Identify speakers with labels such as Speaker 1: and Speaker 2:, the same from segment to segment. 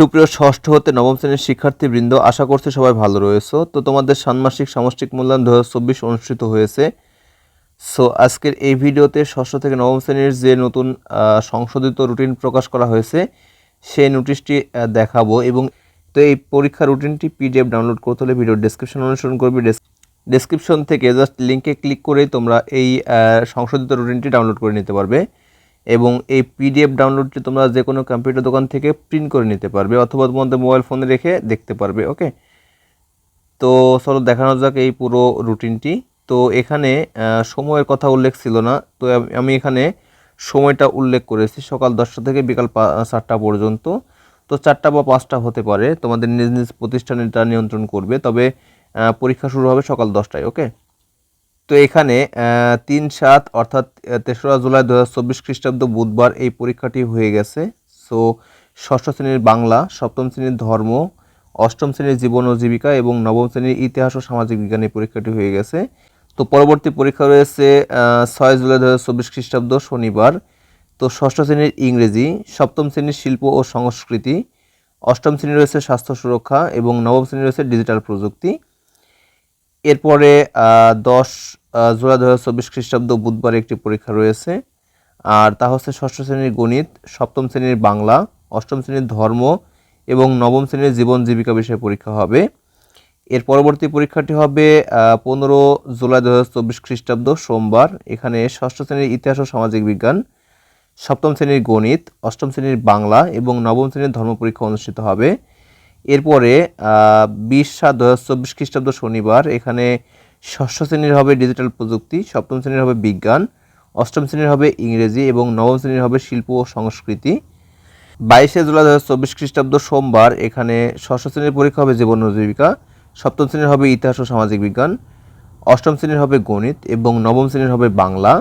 Speaker 1: সুপ্রিয় ষষ্ঠ হতে নবম শ্রেণির শিক্ষার্থীবৃন্দ, আশা করছি সবাই ভালো রয়েছে। তো তোমাদের ষান্মাসিক সামষ্টিক মূল্যায়ন দু অনুষ্ঠিত হয়েছে। সো আজকের এই ভিডিওতে ষষ্ঠ থেকে নবম শ্রেণির যে নতুন সংশোধিত রুটিন প্রকাশ করা হয়েছে, সেই নোটিশটি দেখাবো এবং তো এই পরীক্ষা রুটিনটি পিডিএফ ডাউনলোড করতে হলে ভিডিও ডেসক্রিপশন অনুসরণ করবে। ডেসক্রিপশন থেকে জাস্ট লিঙ্কে ক্লিক করেই তোমরা এই সংশোধিত রুটিনটি ডাউনলোড করে নিতে পারবে। এবং এই পিডিএফ ডাউনলোডটি তোমরা যে কোনো কম্পিউটার দোকান থেকে প্রিন্ট করে নিতে পারবে অথবা তোমাদের মোবাইল ফোনে রেখে দেখতে পারবে ওকে তো চলো দেখানো যাক এই পুরো রুটিনটি তো এখানে সময়ের কথা উল্লেখ ছিল না, তো আমি এখানে সময়টা উল্লেখ করেছি, সকাল দশটা থেকে বিকাল চারটা পর্যন্ত। তো চারটা বা পাঁচটা হতে পারে, তোমাদের নিজ নিজ প্রতিষ্ঠান এটা নিয়ন্ত্রণ করবে, তবে পরীক্ষা শুরু হবে সকাল দশটায় ওকে তো এখানে তিন সাত অর্থাৎ তেসরা জুলাই দু হাজার চব্বিশ খ্রিস্টাব্দ বুধবার এই পরীক্ষাটি হয়ে গেছে। সো, ষষ্ঠ শ্রেণির বাংলা, সপ্তম শ্রেণির ধর্ম, অষ্টম শ্রেণির জীবন ও জীবিকা এবং নবম শ্রেণির ইতিহাস ও সামাজিক বিজ্ঞান এই পরীক্ষাটি হয়ে গেছে। তো পরবর্তী পরীক্ষা রয়েছে ছয় জুলাই দু হাজার চব্বিশ খ্রিস্টাব্দ শনিবার। তো ষষ্ঠ শ্রেণির ইংরেজি, সপ্তম শ্রেণির শিল্প ও সংস্কৃতি, অষ্টম শ্রেণি রয়েছে স্বাস্থ্য সুরক্ষা এবং নবম শ্রেণি রয়েছে ডিজিটাল প্রযুক্তি। এরপরে দশ জুলাই দু হাজার চব্বিশ খ্রিস্টাব্দ বুধবার একটি পরীক্ষা রয়েছে। আর তা হচ্ছে ষষ্ঠ শ্রেণির গণিত, সপ্তম শ্রেণির বাংলা, অষ্টম শ্রেণির ধর্ম এবং নবম শ্রেণির জীবন জীবিকা বিষয়ে পরীক্ষা হবে। এর পরবর্তী পরীক্ষাটি হবে পনেরো জুলাই দু হাজার চব্বিশ খ্রিস্টাব্দ সোমবার। এখানে ষষ্ঠ শ্রেণির ইতিহাস ও সামাজিক বিজ্ঞান, সপ্তম শ্রেণির গণিত, অষ্টম শ্রেণির বাংলা এবং নবম শ্রেণির ধর্ম পরীক্ষা অনুষ্ঠিত হবে। এরপরে বিশ সাত দু হাজার চব্বিশ খ্রিস্টাব্দ শনিবার, এখানে ষষ্ঠ শ্রেণির হবে ডিজিটাল প্রযুক্তি, সপ্তম শ্রেণির হবে বিজ্ঞান, অষ্টম শ্রেণির হবে ইংরেজি এবং নবম শ্রেণির হবে শিল্প ও সংস্কৃতি। বাইশে জুলাই দু হাজার চব্বিশ খ্রিস্টাব্দ সোমবার, এখানে ষষ্ঠ শ্রেণির পরীক্ষা হবে জীবন জীবিকা, সপ্তম শ্রেণির হবে ইতিহাস ও সামাজিক বিজ্ঞান, অষ্টম শ্রেণির হবে গণিত এবং নবম শ্রেণির হবে বাংলা।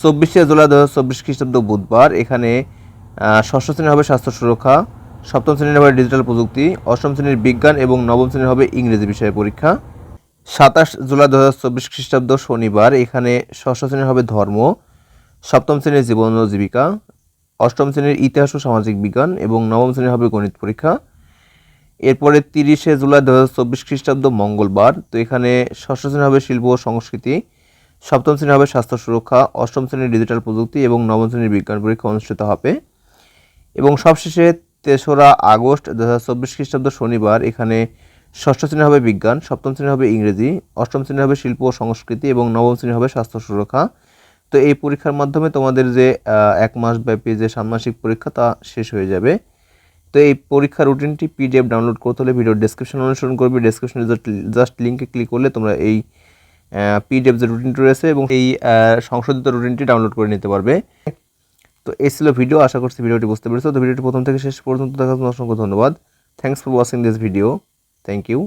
Speaker 1: চব্বিশে জুলাই দু হাজার চব্বিশ খ্রিস্টাব্দ বুধবার, এখানে ষষ্ঠ শ্রেণির হবে স্বাস্থ্য সুরক্ষা সপ্তম শ্রেণির হবে ডিজিটাল প্রযুক্তি, অষ্টম শ্রেণির বিজ্ঞান এবং নবম শ্রেণির হবে ইংরেজি বিষয়ে পরীক্ষা। সাতাশ জুলাই দু হাজার চব্বিশ খ্রিস্টাব্দ শনিবার, এখানে ষষ্ঠ শ্রেণির হবে ধর্ম, সপ্তম শ্রেণির জীবন ও জীবিকা, অষ্টম শ্রেণির ইতিহাস ও সামাজিক বিজ্ঞান এবং নবম শ্রেণির হবে গণিত পরীক্ষা। এরপরে তিরিশে জুলাই দু হাজার চব্বিশ খ্রিস্টাব্দ মঙ্গলবার, তো এখানে ষষ্ঠ শ্রেণি হবে শিল্প ও সংস্কৃতি, সপ্তম শ্রেণি হবে স্বাস্থ্য সুরক্ষা, অষ্টম শ্রেণির ডিজিটাল প্রযুক্তি এবং নবম শ্রেণির বিজ্ঞান পরীক্ষা অনুষ্ঠিত হবে। এবং সবশেষে তেসরা আগস্ট দু হাজার চব্বিশ খ্রিস্টাব্দ শনিবার এখানে ষষ্ঠ শ্রেণি হবে বিজ্ঞান, সপ্তম শ্রেণি হবে ইংরেজি, অষ্টম শ্রেণি হবে শিল্প ও সংস্কৃতি এবং নবম শ্রেণি হবে স্বাস্থ্য সুরক্ষা। তো এই পরীক্ষার মাধ্যমে তোমাদের যে এক মাস ব্যাপী যে ষান্মাসিক পরীক্ষা তা শেষ হয়ে যাবে। তো এই পরীক্ষার রুটিনটি পিডিএফ ডাউনলোড করতে হলে ভিডিও ডেসক্রিপশন অনুসরণ করবে। ডেসক্রিপশনে জাস্ট লিঙ্কে ক্লিক করলে তোমরা এই পিডিএফ যে রুটিনটি রয়েছে এবং এই সংশোধিত রুটিনটি ডাউনলোড করে নিতে পারবে। তো এই ছিল ভিডিও আশা করছি ভিডিওটি বুঝতে পেরেছ। তো ভিডিওটি প্রথম থেকে শেষ পর্যন্ত দেখার জন্য অসংখ্য ধন্যবাদ। Thanks for watching this video thank you